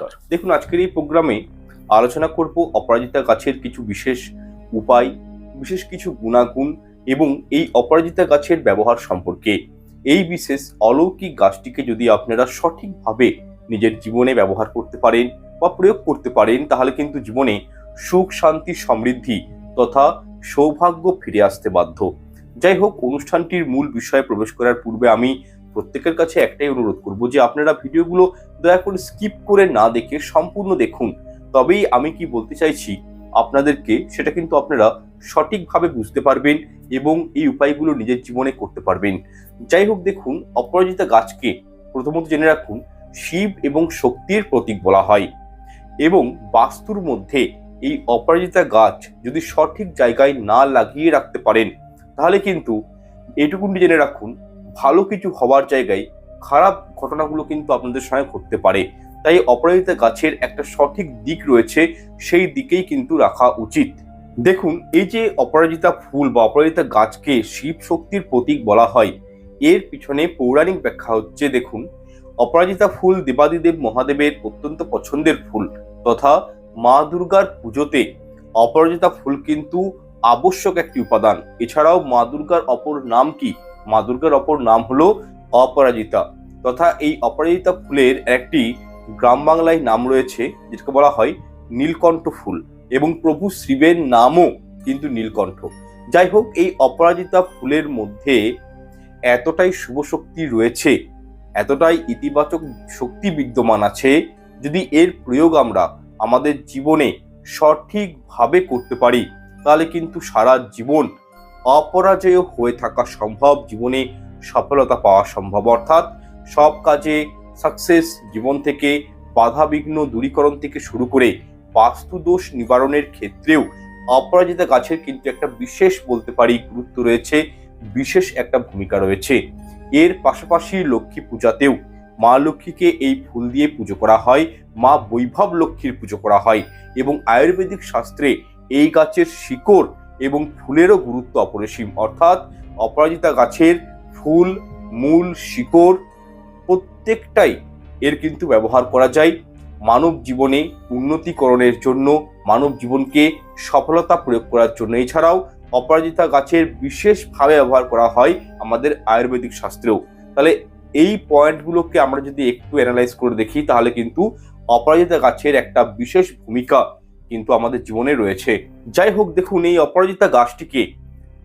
নমস্কার দেখুন, আজকের এই প্রোগ্রামে আলোচনা করব অপরাজিতা গাছের কিছু বিশেষ উপায়, বিশেষ কিছু গুণাগুণ এবং এই অপরাজিতা গাছের ব্যবহার সম্পর্কে। এই বিশেষ অলৌকিক গাছটিকে যদি আপনারা সঠিকভাবে নিজের জীবনে ব্যবহার করতে পারেন বা প্রয়োগ করতে পারেন, তাহলে কিন্তু জীবনে সুখ, শান্তি, সমৃদ্ধি তথা সৌভাগ্য ফিরে আসতে বাধ্য। যাই হোক, অনুষ্ঠানটির মূল বিষয়ে প্রবেশ করার পূর্বে আমি প্রত্যেকের কাছে একটাই অনুরোধ করব যে আপনারা ভিডিওগুলো দয়া করে স্কিপ করে না দেখে সম্পূর্ণ দেখুন। তবেই আমি কি বলতে চাইছি, আপনাদেরকে সেটা কিন্তু আপনারা সঠিকভাবে বুঝতে পারবেন এবং এই উপায়গুলো নিজের জীবনে করতে পারবেন। যাই হোক দেখুন, অপরাজিতা গাছকে প্রথমত জেনে রাখুন, শিব এবং শক্তির প্রতীক বলা হয় এবং বাস্তুর মধ্যে এই অপরাজিতা গাছ যদি সঠিক জায়গায় না লাগিয়ে রাখতে পারেন, তাহলে কিন্তু এটুকুনি জেনে রাখুন ভালো কিছু হওয়ার জায়গায় খারাপ ঘটনাগুলো কিন্তু আপনাদের সঙ্গে ঘটতে পারে। তাই অপরাজিতা গাছের একটা সঠিক দিক রয়েছে, সেই দিকেই কিন্তু রাখা উচিত। দেখুন, এই যে অপরাজিতা ফুল বা অপরাজিতা গাছকে শিব শক্তির প্রতীক বলা হয়, এর পিছনে পৌরাণিক ব্যাখ্যা হচ্ছে, দেখুন, অপরাজিতা ফুল দেবাদিদেব মহাদেবের অত্যন্ত পছন্দের ফুল তথা মা দুর্গার পুজোতে অপরাজিতা ফুল কিন্তু আবশ্যক একটি উপাদান। এছাড়াও মা দুর্গার অপর নাম কি? মা দুর্গার অপর নাম হলো অপরাজিতা। তথা এই অপরাজিতা ফুলের একটি গ্রাম বাংলায় নাম রয়েছে, যেটাকে বলা হয় নীলকণ্ঠ ফুল এবং প্রভু শিবের নামও কিন্তু নীলকণ্ঠ। যাই হোক, এই অপরাজিতা ফুলের মধ্যে এতটাই শুভ শক্তি রয়েছে, এতটাই ইতিবাচক শক্তি বিদ্যমান আছে, যদি এর প্রয়োগ আমরা আমাদের জীবনে সঠিকভাবে করতে পারি, তাহলে কিন্তু সারা জীবন অপরাজেয় হয়ে থাকা সম্ভব, জীবনে সফলতা পাওয়া সম্ভব। অর্থাৎ সব কাজে সাকসেস জীবন থেকে বাধা বিঘ্ন দূরীকরণ থেকে শুরু করে বাস্তু দোষ নিবারণের ক্ষেত্রেও অপরাজিতা গাছের কিন্তু একটা বিশেষ বলতে পারি গুরুত্ব রয়েছে, বিশেষ একটা ভূমিকা রয়েছে। এর পাশাপাশি লক্ষ্মী পূজাতেও মা লক্ষ্মীকে এই ফুল দিয়ে পুজো করা হয়, মা বৈভব লক্ষ্মীর পুজো করা হয় এবং আয়ুর্বেদিক শাস্ত্রে এই গাছের শিকড় এবং ফুলেরও গুরুত্ব অপরিসীম। অর্থাৎ অপরাজিতা গাছের ফুল, মূল, শিকড় প্রত্যেকটাই এর কিন্তু ব্যবহার করা যায় মানব জীবনে উন্নতিকরণের জন্য, মানব জীবনকে সফলতা প্রয়োগ করার জন্য। এছাড়াও অপরাজিতা গাছের বিশেষভাবে ব্যবহার করা হয় আমাদের আয়ুর্বেদিক শাস্ত্রেও। তাহলে এই পয়েন্টগুলোকে আমরা যদি একটু অ্যানালাইজ করে দেখি, তাহলে কিন্তু অপরাজিতা গাছের একটা বিশেষ ভূমিকা কিন্তু আমাদের জীবনে রয়েছে। যাই হোক, দেখুন এই অপরাজিতা গাছটিকে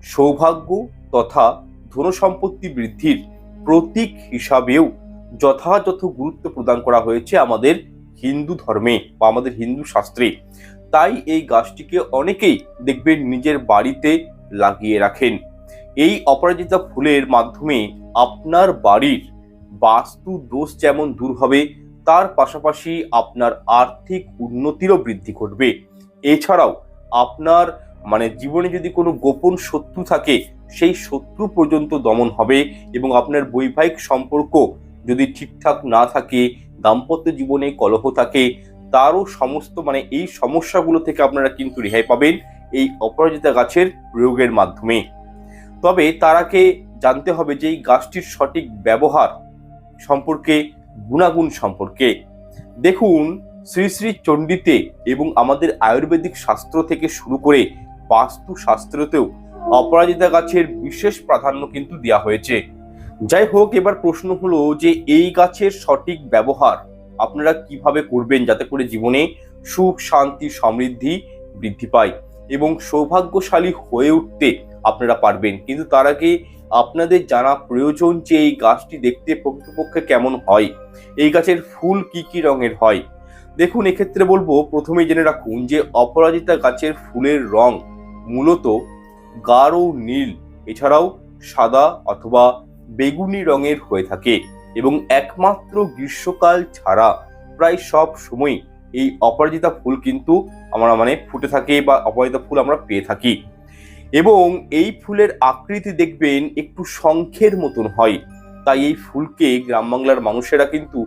সৌভাগ্য তথা ধন সম্পত্তি বৃদ্ধির প্রতীক হিসাবেও যথাযথ গুরুত্ব প্রদান করা হয়েছে আমাদের হিন্দু ধর্মে বা আমাদের হিন্দু শাস্ত্রে। তাই এই গাছটিকে অনেকেই দেখবেন নিজের বাড়িতে লাগিয়ে রাখেন। এই অপরাজিতা ফুলের মাধ্যমে আপনার বাড়ির বাস্তু দোষ যেমন দূর হবে তার পাশাপাশি আপনার আর্থিক উন্নতিরও বৃদ্ধি ঘটবে। এছাড়াও আপনার মানে জীবনে যদি কোনো গোপন শত্রু থাকে, সেই শত্রু পর্যন্ত দমন হবে এবং আপনার বৈবাহিক সম্পর্ক যদি ঠিকঠাক না থাকে, দাম্পত্য জীবনে কলহ থাকে, তারও সমস্ত মানে এই সমস্যাগুলো থেকে আপনারা কিন্তু রেহাই পাবেন এই অপরাজিতা গাছের প্রয়োগের মাধ্যমে। তবে তারাকে জানতে হবে যে এই গাছটির সঠিক ব্যবহার সম্পর্কে গুণাগুণ সম্পর্কে। দেখুন, শ্রী শ্রী চণ্ডীতে এবং আমাদের আয়ুর্বেদিক শাস্ত্র থেকে শুরু করে বাস্তু শাস্ত্রতেও অপরাজিতা গাছের বিশেষ প্রাধান্য কিন্তু দেওয়া হয়েছে। যাই হোক, এবার প্রশ্ন হলো যে এই গাছের সঠিক ব্যবহার আপনারা কীভাবে করবেন যাতে করে জীবনে সুখ, শান্তি, সমৃদ্ধি বৃদ্ধি পায় এবং সৌভাগ্যশালী হয়ে উঠতে আপনারা পারবেন। কিন্তু তার আগে আপনাদের জানা প্রয়োজন যে এই গাছটি দেখতে প্রকৃতপক্ষে কেমন হয়, এই গাছের ফুল কি কি রঙের হয়? দেখুন, এক্ষেত্রে বলব, প্রথমেই জেনে রাখুন যে অপরাজিতা গাছের ফুলের রং মূলত গাঢ় নীল, এছাড়াও সাদা অথবা বেগুনি রঙের হয়ে থাকে এবং একমাত্র গ্রীষ্মকাল ছাড়া প্রায় সব সময় এই অপরাজিতা ফুল কিন্তু আমরা মানে ফুটে থাকে বা অপরাজিতা ফুল আমরা পেয়ে থাকি। এবং এই ফুলের আকৃতি দেখবেন একটু শঙ্খের মতন হয়। তাই এই ফুলকে গ্রাম বাংলার মানুষেরা কিন্তু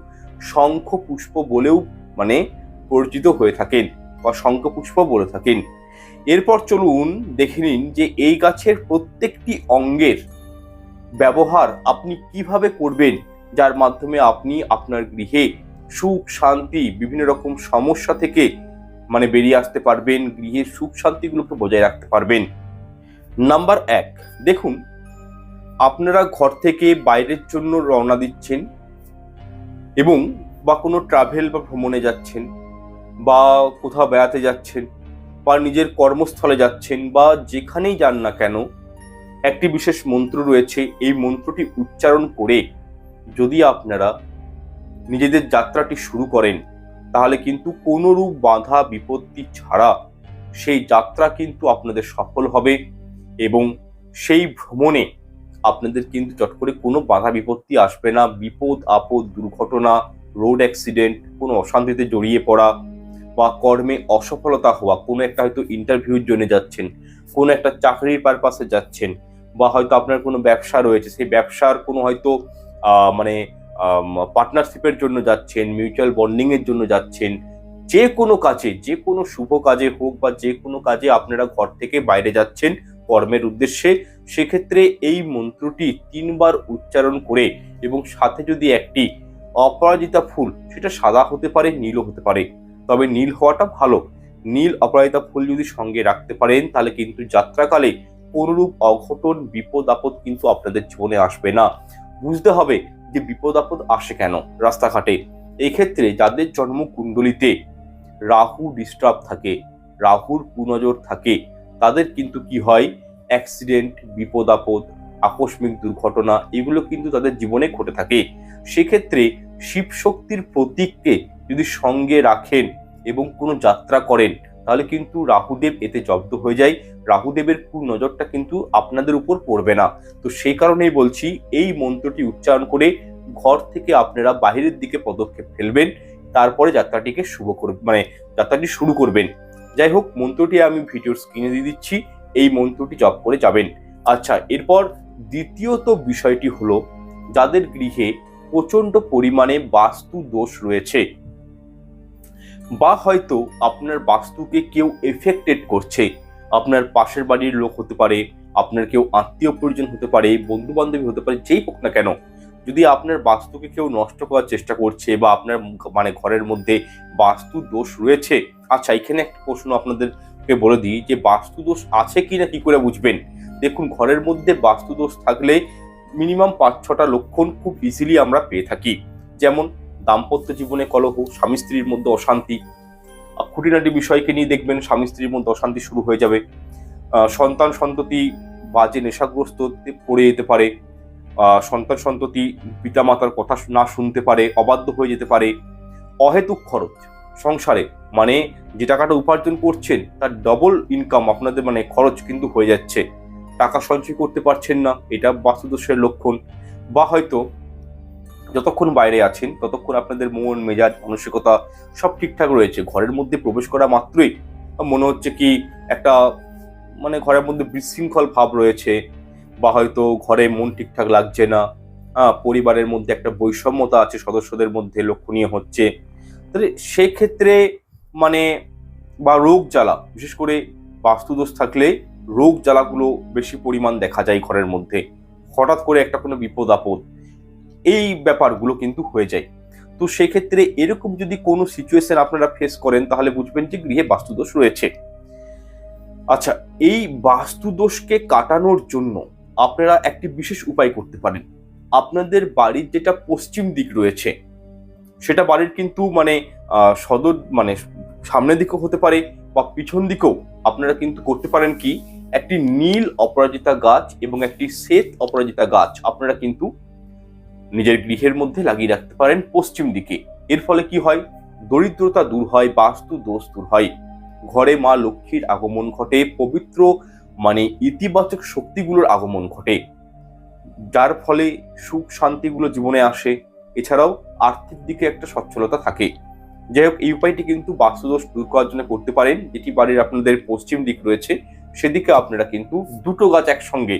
শঙ্খ পুষ্প বলেও মানে পরিচিত হয়ে থাকেন বা শঙ্খ পুষ্প বলে থাকেন। এরপর চলুন দেখে নিন যে এই গাছের প্রত্যেকটি অঙ্গের ব্যবহার আপনি কীভাবে করবেন, যার মাধ্যমে আপনি আপনার গৃহে সুখ, শান্তি, বিভিন্ন রকম সমস্যা থেকে মানে বেরিয়ে আসতে পারবেন, গৃহের সুখ, শান্তিগুলোকে বজায় রাখতে পারবেন। নাম্বার এক, দেখুন, আপনারা ঘর থেকে বাইরের জন্য রওনা দিচ্ছেন এবং বা কোনো ট্রাভেল বা ভ্রমণে যাচ্ছেন বা কোথাও বেড়াতে যাচ্ছেন বা নিজের কর্মস্থলে যাচ্ছেন বা যেখানেই যান না কেন, একটি বিশেষ মন্ত্র রয়েছে। এই মন্ত্রটি উচ্চারণ করে যদি আপনারা নিজেদের যাত্রাটি শুরু করেন, তাহলে কিন্তু কোনোরূপ বাধা বিপত্তি ছাড়া সেই যাত্রা কিন্তু আপনাদের সফল হবে। এবং সেই ভ্রমণে আপনাদের কিন্তু চট করে কোনো বাধা বিপত্তি আসবে না। বিপদ, আপদ, দুর্ঘটনা রোড অ্যাক্সিডেন্ট কোনো অশান্তিতে জড়িয়ে পড়া বা কর্মে অসফলতা হওয়া, কোনো একটা হয়তো ইন্টারভিউর জন্য যাচ্ছেন, কোনো একটা চাকরির পারপাসে যাচ্ছেন বা হয়তো আপনার কোনো ব্যবসা রয়েছে, সেই ব্যবসার কোনো হয়তো মানে পার্টনারশিপের জন্য যাচ্ছেন মিউচুয়াল বন্ডিংয়ের জন্য যাচ্ছেন, যে কোনো কাজে, যে কোনো শুভ কাজে হোক বা যে কোনো কাজে আপনারা ঘর থেকে বাইরে যাচ্ছেন কর্মের উদ্দেশ্যে, সেক্ষেত্রে এই মন্ত্রটি তিনবার উচ্চারণ করে এবং সাথে যদি একটি অপরাজিতা ফুল, সেটা সাদা হতে পারে, নীলও হতে পারে। তবে নীল হওয়াটা ভালো। নীল অপরাজিতা ফুল যদি সঙ্গে রাখতে পারেন, তাহলে কিন্তু যাত্রাকালে কোনরূপ অঘটন, বিপদ, আপদ কিন্তু আপনাদের জীবনে আসবে না। বুঝতে হবে যে বিপদ, আপদ আসে কেন রাস্তাঘাটে। এক্ষেত্রে যাদের জন্ম কুণ্ডলিতে রাহু ডিস্টার্ব থাকে, রাহুর কুনজর থাকে তাদের কিন্তু কি হয়? অ্যাক্সিডেন্ট বিপদ আপদ আকস্মিক দুর্ঘটনা, এগুলো কিন্তু তাদের জীবনে ঘটে থাকে। সেক্ষেত্রে শিব শক্তির প্রতীককে যদি সঙ্গে রাখেন এবং কোনো যাত্রা করেন, তাহলে কিন্তু রাহুদেব এতে জব্দ হয়ে যায়। রাহুদেবের নজরটা কিন্তু আপনাদের উপর পড়বে না। তো সেই কারণেই বলছি, এই মন্ত্রটি উচ্চারণ করে ঘর থেকে আপনারা বাহিরের দিকে পদক্ষেপ ফেলবেন, তারপরে যাত্রাটিকে শুভ করবেন মানে যাত্রাটি শুরু করবেন। যাই হোক, মন্ত্রটি আমি ভিডিওর স্ক্রিনে দিয়ে দিচ্ছি, এই মন্ত্রটি জপ করে যাবেন। আচ্ছা এরপর দ্বিতীয়ত বিষয়টি হলো, যাদের গৃহে প্রচণ্ড পরিমাণে বাস্তু দোষ রয়েছে, বা হয়তো আপনার বাস্তুকে কেউ এফেক্টেড করছে, আপনার পাশের বাড়ির লোক হতে পারে, আপনার কেউ আত্মীয় পরিজন হতে পারে বন্ধু বান্ধবী হতে পারে, যেই হোক না কেন, যদি আপনার বাস্তুকে কেউ নষ্ট করার চেষ্টা করছে বা আপনার মানে ঘরের মধ্যে বাস্তু দোষ রয়েছে আচ্ছা এখানে একটা প্রশ্ন আপনাদেরকে বলে দিই যে বাস্তুদোষ আছে কি না কি করে বুঝবেন? দেখুন, ঘরের মধ্যে বাস্তুদোষ থাকলে মিনিমাম পাঁচ ছটা লক্ষণ খুব ইজিলি আমরা পেয়ে থাকি। যেমন, দাম্পত্য জীবনে কলহ, স্বামী স্ত্রীর মধ্যে অশান্তি খুঁটিনাটি বিষয়কে নিয়ে দেখবেন স্বামী স্ত্রীর মধ্যে অশান্তি শুরু হয়ে যাবে। সন্তান সন্ততি বাজে নেশাগ্রস্ত পড়ে যেতে পারে সন্তান সন্ততি পিতামাতার কথা না শুনতে পারে, অবাধ্য হয়ে যেতে পারে, অহেতুক খরচ। সংসারে মানে যে টাকাটা উপার্জন করছেন, তার ডবল ইনকাম আপনাদের মানে খরচ কিন্তু হয়ে যাচ্ছে। টাকা সঞ্চয় করতে পারছেন না, এটা বাস্তুদোষের লক্ষণ। বা হয়তো যতক্ষণ বাইরে আছেন, ততক্ষণ আপনাদের মন, মেজাজ, মানসিকতা সব ঠিকঠাক রয়েছে। ঘরের মধ্যে প্রবেশ করা মাত্রই মনে হচ্ছে কি একটা মানে ঘরের মধ্যে বিশৃঙ্খল ভাব রয়েছে, বা হয়তো ঘরে মন ঠিকঠাক লাগছে না। পরিবারের মধ্যে একটা বৈষম্যতা আছে, সদস্যদের মধ্যে লক্ষণীয় হচ্ছে। তাহলে সেক্ষেত্রে মানে বা রোগ জ্বালা, বিশেষ করে বাস্তুদোষ থাকলে রোগ জ্বালাগুলো বেশি পরিমাণ দেখা যায় ঘরের মধ্যে। হঠাৎ করে একটা কোনো বিপদ, আপদ, এই ব্যাপারগুলো কিন্তু হয়ে যায়। তো সেক্ষেত্রে এরকম যদি কোনো সিচুয়েশন আপনারা ফেস করেন, তাহলে বুঝবেন যে গৃহে বাস্তুদোষ রয়েছে। আচ্ছা এই বাস্তুদোষকে কাটানোর জন্য আপনারা একটি বিশেষ উপায় করতে পারেন। আপনাদের বাড়ির যেটা পশ্চিম দিক রয়েছে সেটা বাড়ির কিন্তু মানে সদর মানে সামনের দিকেও হতে পারে বা পিছন দিকেও আপনারা কিন্তু করতে পারেন কি, একটি নীল অপরাজিতা গাছ এবং একটি শ্বেত অপরাজিতা গাছ আপনারা কিন্তু নিজের গৃহের মধ্যে লাগিয়ে রাখতে পারেন পশ্চিম দিকে। এর ফলে কি হয়? দরিদ্রতা দূর হয়, বাস্তু দোষ দূর হয়। ঘরে মা লক্ষ্মীর আগমন ঘটে, পবিত্র মানে ইতিবাচক শক্তিগুলোর আগমন ঘটে। যার ফলে সুখ শান্তিগুলো জীবনে আসে। এছাড়াও আর্থিক দিকে একটা সচ্ছলতা থাকে। যাই হোক এই উপায়টি কিন্তু বাস্তুদোষ দূর করার জন্য করতে পারেন। যেটি বাড়ির আপনাদের পশ্চিম দিক রয়েছে, সেদিকে আপনারা কিন্তু দুটো গাছ একসঙ্গে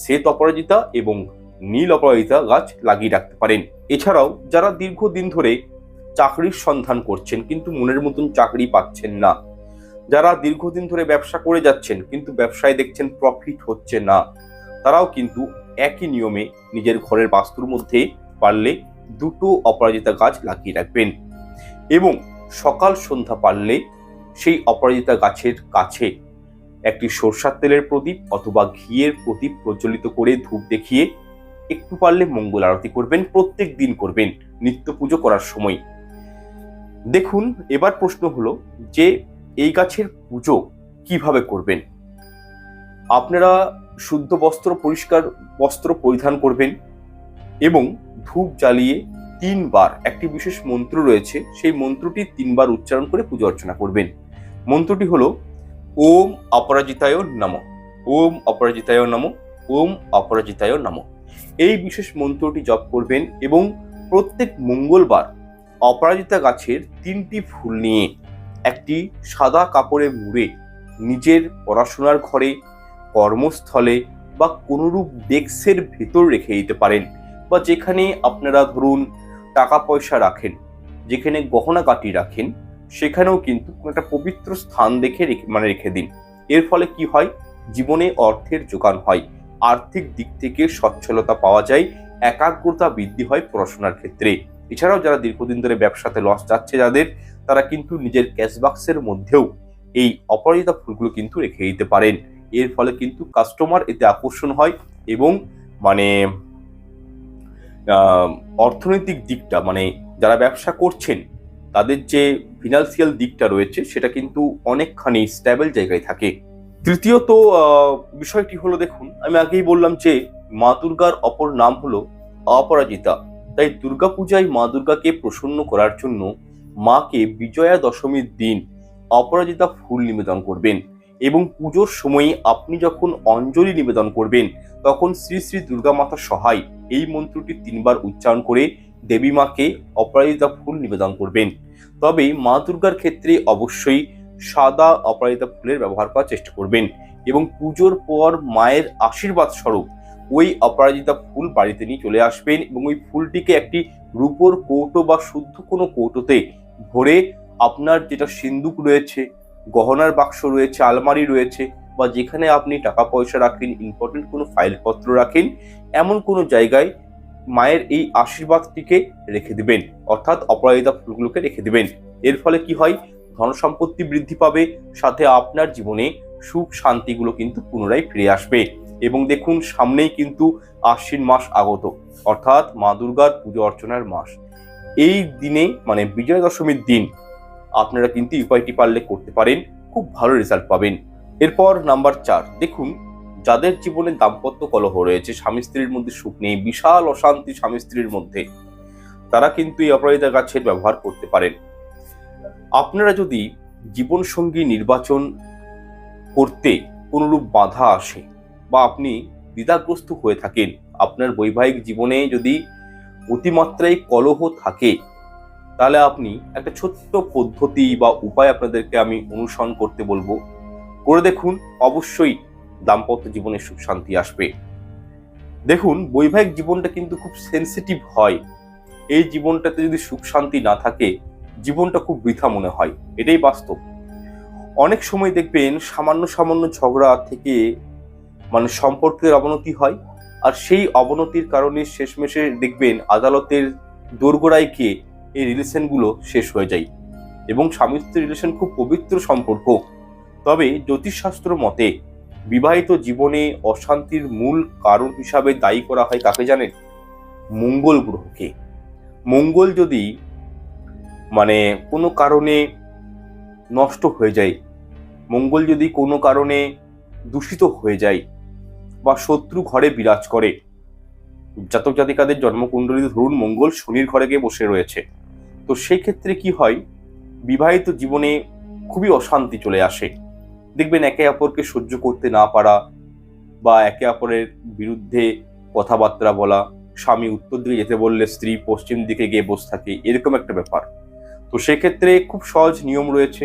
শ্বেত অপরাজিতা এবং নীল অপরাজিতা গাছ লাগিয়ে রাখতে পারেন। এছাড়াও যারা দীর্ঘদিন ধরে চাকরির সন্ধান করছেন, কিন্তু মনের মতন চাকরি পাচ্ছেন না, যারা দীর্ঘদিন ধরে ব্যবসা করে যাচ্ছেন, কিন্তু ব্যবসায় দেখছেন প্রফিট হচ্ছে না, তারাও কিন্তু একই নিয়মে নিজের ঘরের বাস্তুর মধ্যে পারলে দুটো অপরাজিতা গাছ লাগিয়ে রাখবেন। এবং সকাল সন্ধ্যা পারলে সেই অপরাজিতা গাছের কাছে একটি সরষার তেলের প্রদীপ অথবা ঘিয়ের প্রদীপ প্রজ্বলিত করে ধূপ দেখিয়ে একটু পারলে মঙ্গল আরতি করবেন, প্রত্যেক দিন করবেন নিত্য পুজো করার সময়। দেখুন, এবার প্রশ্ন হলো যে এই গাছের পুজো কীভাবে করবেন? আপনারা শুদ্ধ বস্ত্র পরিষ্কার বস্ত্র পরিধান করবেন এবং ধূপ জ্বালিয়ে তিনবার, একটি বিশেষ মন্ত্র রয়েছে, সেই মন্ত্রটি তিনবার উচ্চারণ করে পুজো অর্চনা করবেন। মন্ত্রটি হলো, ওম অপরাজিতায় নম, ওম অপরাজিতায় নম, ওম অপরাজিতায় নম। এই বিশেষ মন্ত্রটি জপ করবেন এবং প্রত্যেক মঙ্গলবার অপরাজিতা গাছের তিনটি ফুল নিয়ে একটি সাদা কাপড়ে মুড়ে নিজের পড়াশোনার ঘরে, কর্মস্থলে বা কোনোরূপ ডেস্কের ভেতর রেখে দিতে পারেন। বা যেখানে আপনারা ধরুন টাকা পয়সা রাখেন, যেখানে গহনা কাটি রাখেন, সেখানেও কিন্তু একটা পবিত্র স্থান দেখে মানে রেখে দিন। এর ফলে কি হয়? জীবনে অর্থের যোগান হয়। আর্থিক দিক থেকে সচ্ছলতা পাওয়া যায়, একাগ্রতা বৃদ্ধি হয় পড়াশোনার ক্ষেত্রে। এছাড়াও যারা দীর্ঘদিন ধরে ব্যবসাতে লস যাচ্ছে যাদের, তারা কিন্তু নিজের ক্যাশবাক্সের মধ্যেও এই অপরাজিতা ফুলগুলো কিন্তু রেখে দিতে পারেন। এর ফলে কিন্তু কাস্টমার এতে আকর্ষণ হয় এবং মানে অর্থনৈতিক দিকটা মানে যারা ব্যবসা করছেন, তাদের যে ফিনান্সিয়াল দিকটা রয়েছে, সেটা কিন্তু অনেকখানি স্ট্যাবল জায়গায় থাকে। তৃতীয়ত বিষয়টি হলো দেখুন, আমি আগেই বললাম যে মা দুর্গার অপর নাম হলো অপরাজিতা। তাই দুর্গাপূজায় মা দুর্গাকে প্রসন্ন করার জন্য মাকে বিজয়া দশমীর দিন অপরাজিতা ফুল নিবেদন করবেন এবং পুজোর সময়ে আপনি যখন অঞ্জলি নিবেদন করবেন তখন শ্রী শ্রী দুর্গা মাতা সহায় এই মন্ত্রটি তিনবার উচ্চারণ করে দেবী মাকে অপরাজিতা ফুল নিবেদন করবেন। তবে মা দুর্গার ক্ষেত্রে অবশ্যই সাদা অপরাজিতা ফুলের ব্যবহার করার চেষ্টা করবেন এবং পুজোর পর মায়ের আশীর্বাদ স্বরূপ ওই অপরাজিতা ফুল বাড়িতে নিয়ে চলে আসবেন এবং ওই ফুলটিকে একটি রূপোর কৌটো বা শুদ্ধ কোনো কৌটোতে ভরে আপনার যেটা সিন্দুক রয়েছে, গহনার বাক্স রয়েছে, আলমারি রয়েছে বা যেখানে আপনি টাকা পয়সা রাখেন ইম্পর্টেন্ট কোনো ফাইলপত্র রাখেন, এমন কোনো জায়গায় মায়ের এই আশীর্বাদটিকে রেখে দিবেন। অর্থাৎ অপরাজিতা ফুলগুলোকে রেখে দিবেন। এর ফলে কি হয়? ধন সম্পত্তি বৃদ্ধি পাবে, সাথে আপনার জীবনে সুখ শান্তিগুলো কিন্তু পুনরায় ফিরে আসবে। এবং দেখুন, সামনেই কিন্তু আশ্বিন মাস আগত, অর্থাৎ মা দুর্গার পুজো অর্চনার মাস। এই দিনে মানে বিজয়া দশমীর দিন, আপনারা কিন্তু উপায়টি পারলে করতে পারেন, খুব ভালো রেজাল্ট পাবেন। এরপর নাম্বার চার, দেখুন, যাদের জীবনে দাম্পত্য কলহ রয়েছে, স্বামী স্ত্রীর মধ্যে সুখ নেই, বিশাল অশান্তি স্বামী স্ত্রীর মধ্যে, তারা কিন্তু এই অপরাজিতা গাছের ব্যবহার করতে পারেন। আপনারা যদি জীবনসঙ্গী নির্বাচন করতে কোনরূপ বাধা আসে বা আপনি দ্বিধাগ্রস্ত হয়ে থাকেন, আপনার বৈবাহিক জীবনে যদি অতিমাত্রায় কলহ থাকে, তাহলে আপনি একটা ছোট্ট পদ্ধতি বা উপায় আপনাদেরকে আমি অনুসরণ করতে বলব। করে দেখুন, অবশ্যই দাম্পত্য জীবনে সুখ শান্তি আসবে। দেখুন, বৈবাহিক জীবনটা কিন্তু খুব সেন্সিটিভ হয়। এই জীবনটাতে যদি সুখ শান্তি না থাকে, জীবনটা খুব বৃথা মনে হয়। এটাই বাস্তব। অনেক সময় দেখবেন, সামান্য সামান্য ঝগড়া থেকে মানে সম্পর্কের অবনতি হয় আর সেই অবনতির কারণে শেষমেশে দেখবেন আদালতের দোরগোড়ায় গিয়ে এই রিলেশনগুলো শেষ হয়ে যায়। এবং স্বামী স্ত্রী রিলেশন খুব পবিত্র সম্পর্ক। তবে জ্যোতিষশাস্ত্র মতে বিবাহিত জীবনে অশান্তির মূল কারণ হিসাবে দায়ী করা হয় কাকে জানেন? মঙ্গল গ্রহকে। মঙ্গল যদি মানে কোনো কারণে নষ্ট হয়ে যায়, মঙ্গল যদি কোনো কারণে দূষিত হয়ে যায় বা শত্রু ঘরে বিরাজ করে, জাতক জাতিকাদের জন্মকুণ্ডলীতে ধরুন মঙ্গল শনির ঘরে গিয়ে বসে রয়েছে, তো সেই ক্ষেত্রে কি হয়? বিবাহিত জীবনে খুবই অশান্তি চলে আসে। দেখবেন একে অপরকে সহ্য করতে না পারা বা একে অপরের বিরুদ্ধে কথাবার্তা বলা, স্বামী উত্তর দিকে যেতে বললে স্ত্রী পশ্চিম দিকে গিয়ে বসে থাকে, এরকম একটা ব্যাপার। তো সেক্ষেত্রে খুব সহজ নিয়ম রয়েছে,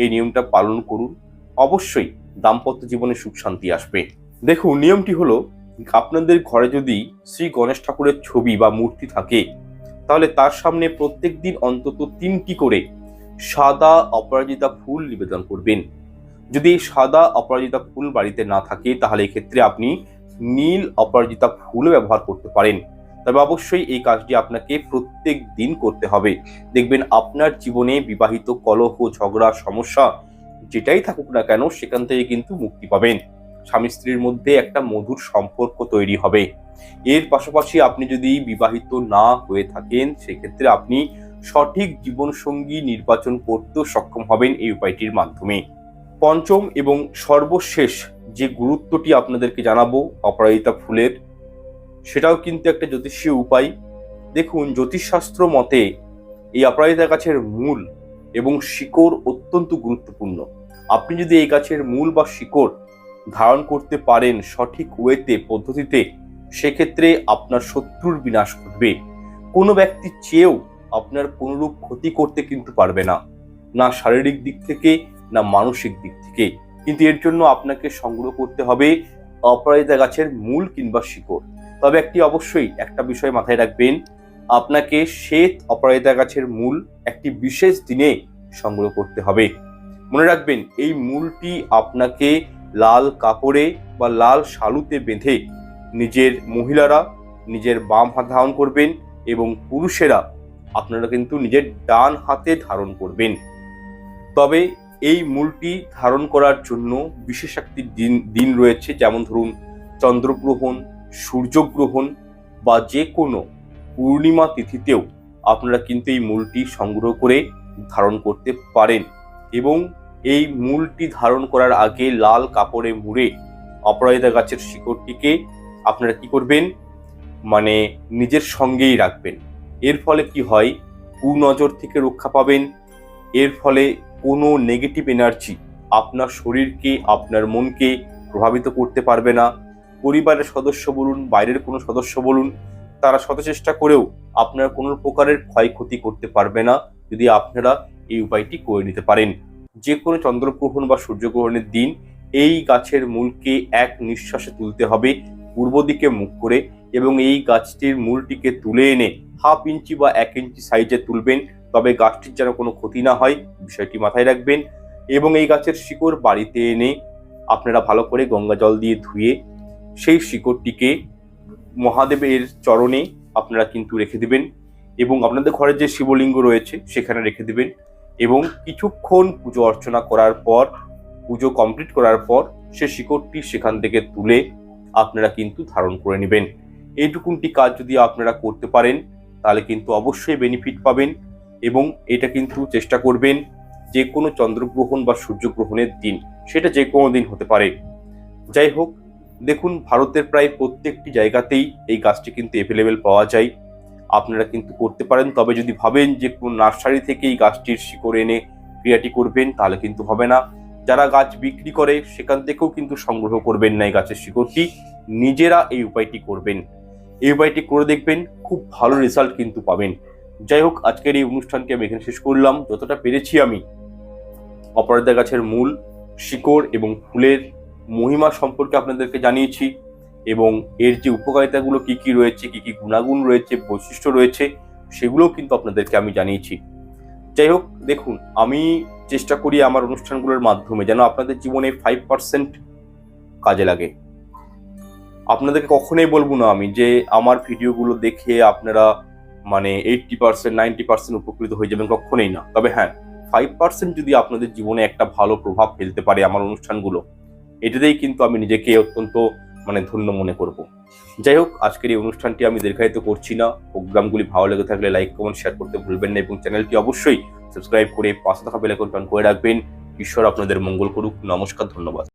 এই নিয়মটা পালন করুন। অবশ্যই দাম্পত্য জীবনে সুখ শান্তি আসবে। দেখুন, নিয়মটি হলো, আপনাদের ঘরে যদি শ্রী গণেশ ঠাকুরের ছবি বা মূর্তি থাকে, তাহলে তার সামনে প্রত্যেক দিন অন্তত তিনটি করে সাদা অপরাজিতা ফুল নিবেদন করবেন। যদি সাদা অপরাজিতা ফুল বাড়িতে না থাকে, তাহলে এক্ষেত্রে আপনি নীল অপরাজিতা ফুল ব্যবহার করতে পারেন। তবে অবশ্যই এই কাজটি আপনাকে প্রত্যেক দিন করতে হবে। দেখবেন আপনার জীবনে বিবাহিত কলহ, ঝগড়া, সমস্যা যেটাই থাকুক না কেন, সেখান থেকে কিন্তু মুক্তি পাবেন। স্বামী স্ত্রীর মধ্যে একটা মধুর সম্পর্ক তৈরি হবে। এর পাশাপাশি আপনি যদি বিবাহিত না হয়ে থাকেন, সেক্ষেত্রে আপনি সঠিক জীবনসঙ্গী নির্বাচন করতেও সক্ষম হবেন এই উপায়টির মাধ্যমে। পঞ্চম এবং সর্বশেষ যে গুরুত্বটি আপনাদেরকে জানাব অপরাজিতা ফুলের, সেটাও কিন্তু একটা জ্যোতিষীয় উপায়। দেখুন, জ্যোতিষশাস্ত্র মতে এই অপরাজিতা গাছের মূল এবং শিকড় অত্যন্ত গুরুত্বপূর্ণ। আপনি যদি এই গাছের মূল বা শিকড় ধারণ করতে পারেন সঠিক ওয়েতে, পদ্ধতিতে, সেক্ষেত্রে আপনার শত্রুর বিনাশ ঘটবে। কোনো ব্যক্তি চেয়েও আপনার কোনোরূপ ক্ষতি করতে কিন্তু পারবে না। না শারীরিক দিক থেকে না মানসিক দিক থেকে কিন্তু এর জন্য আপনাকে সংগ্রহ করতে হবে অপরাজিতা গাছের মূল কিংবা শিকড়। তবে একটি অবশ্যই একটা বিষয় মাথায় রাখবেন, আপনাকে শ্বেত অপরাজিতা গাছের মূল একটি বিশেষ দিনে সংগ্রহ করতে হবে। মনে রাখবেন, এই মূলটি আপনাকে লাল কাপড়ে বা লাল শালুতে বেঁধে নিজের মহিলারা, নিজের বাম হাত ধারণ করবেন এবং পুরুষেরা আপনারা কিন্তু নিজের ডান হাতে ধারণ করবেন। তবে এই মূলটি ধারণ করার জন্য বিশেষ একটি দিন দিন রয়েছে। যেমন ধরুন, চন্দ্রগ্রহণ, সূর্যগ্রহণ বা যে কোনো পূর্ণিমা তিথিতেও আপনারা কিন্তু এই মূলটি সংগ্রহ করে ধারণ করতে পারেন এবং এই মূলটি ধারণ করার আগে লাল কাপড়ে মুড়ে অপরাজিতা গাছের শিকড়টিকে আপনারা কি করবেন? মানে নিজের সঙ্গেই রাখবেন। এর ফলে কি হয়? কুনজর থেকে রক্ষা পাবেন। এর ফলে কোনো নেগেটিভ এনার্জি আপনার শরীরকে, আপনার মনকে প্রভাবিত করতে পারবে না। পরিবারের সদস্য বলুন, বাইরের কোনো সদস্য বলুন, তারা শত চেষ্টা করেও আপনার কোনো প্রকারের ক্ষয়ক্ষতি করতে পারবে না যদি আপনারা এই উপায়টি করে নিতে পারেন। যে কোনো চন্দ্রগ্রহণ বা সূর্যগ্রহণের দিন এই গাছের মূলকে এক নিঃশ্বাসে তুলতে হবে, পূর্ব দিকে মুখ করে এবং এই গাছটির মূলটিকে তুলে এনে হাফ ইঞ্চি বা এক ইঞ্চি সাইজে তুলবেন। তবে গাছটির যেন কোনো ক্ষতি না হয়, বিষয়টি মাথায় রাখবেন। এবং এই গাছের শিকড় বাড়িতে এনে আপনারা ভালো করে গঙ্গা জল দিয়ে ধুয়ে সেই শিকড়টিকে মহাদেবের চরণে আপনারা কিন্তু রেখে দেবেন এবং আপনাদের ঘরে যে শিবলিঙ্গ রয়েছে সেখানে রেখে দেবেন এবং কিছুক্ষণ পুজো অর্চনা করার পর, পুজো কমপ্লিট করার পর সে শিকড়টি সেখান থেকে তুলে আপনারা কিন্তু ধারণ করে নেবেন। এইটুকুনটি কাজ যদি আপনারা করতে পারেন, তাহলে কিন্তু অবশ্যই বেনিফিট পাবেন। এবং এটা কিন্তু চেষ্টা করবেন যে কোনো চন্দ্রগ্রহণ বা সূর্যগ্রহণের দিন, সেটা যে কোনো দিন হতে পারে। যাই হোক, দেখুন ভারতের প্রায় প্রত্যেকটি জায়গাতেই এই গাছটি কিন্তু অ্যাভেলেবেল পাওয়া যায়। আপনারা কিন্তু করতে পারেন, তবে যদি ভাবেন যে কোনো নার্সারি থেকে এই গাছটির শিকড় এনে ক্রিয়াটি করবেন, তাহলে কিন্তু হবে না। যারা গাছ বিক্রি করে, সেখান থেকেও কিন্তু সংগ্রহ করবেন না এই গাছের শিকড়টি। নিজেরা এই উপায়টি করবেন। এই উপায়টি করে দেখবেন, খুব ভালো রেজাল্ট কিন্তু পাবেন। যাই হোক, আজকের এই অনুষ্ঠানকে আমি এখানে শেষ করলাম। যতটা পেরেছি আমি অপরাধা গাছের মূল, শিকড় এবং ফুলের মহিমা সম্পর্কে আপনাদেরকে জানিয়েছি এবং এর যে উপকারিতাগুলো কি কি রয়েছে, কি কি গুণাগুণ রয়েছে, বৈশিষ্ট্য রয়েছে, সেগুলোও কিন্তু আপনাদেরকে আমি জানিয়েছি। যাই হোক, দেখুন, আমি চেষ্টা করি আমার অনুষ্ঠানগুলোর মাধ্যমে যেন আপনাদের জীবনে ফাইভ পার্সেন্ট কাজে লাগে। আপনাদেরকে কখনোই বলব না আমি যে আমার ভিডিওগুলো দেখে আপনারা মানে এইটটি পার্সেন্ট নাইনটি পার্সেন্ট উপকৃত হয়ে যাবেন কখনোই না। তবে হ্যাঁ ফাইভ পার্সেন্ট যদি আপনাদের জীবনে একটা ভালো প্রভাব ফেলতে পারে আমার অনুষ্ঠানগুলো, এটাতেই কিন্তু আমি নিজেকে অত্যন্ত মানে ধন্য মনে করব। যাই হোক, আজকের এই অনুষ্ঠানটি আমি দীর্ঘায়িত করছি না। প্রোগ্রামগুলি ভালো লেগে থাকলে লাইক কমেন্ট শেয়ার করতে ভুলবেন না এবং চ্যানেলটি অবশ্যই সাবস্ক্রাইব করে পাশে থাকা বেলাইকন টন করে রাখবেন। ঈশ্বর আপনাদের মঙ্গল করুক। নমস্কার, ধন্যবাদ।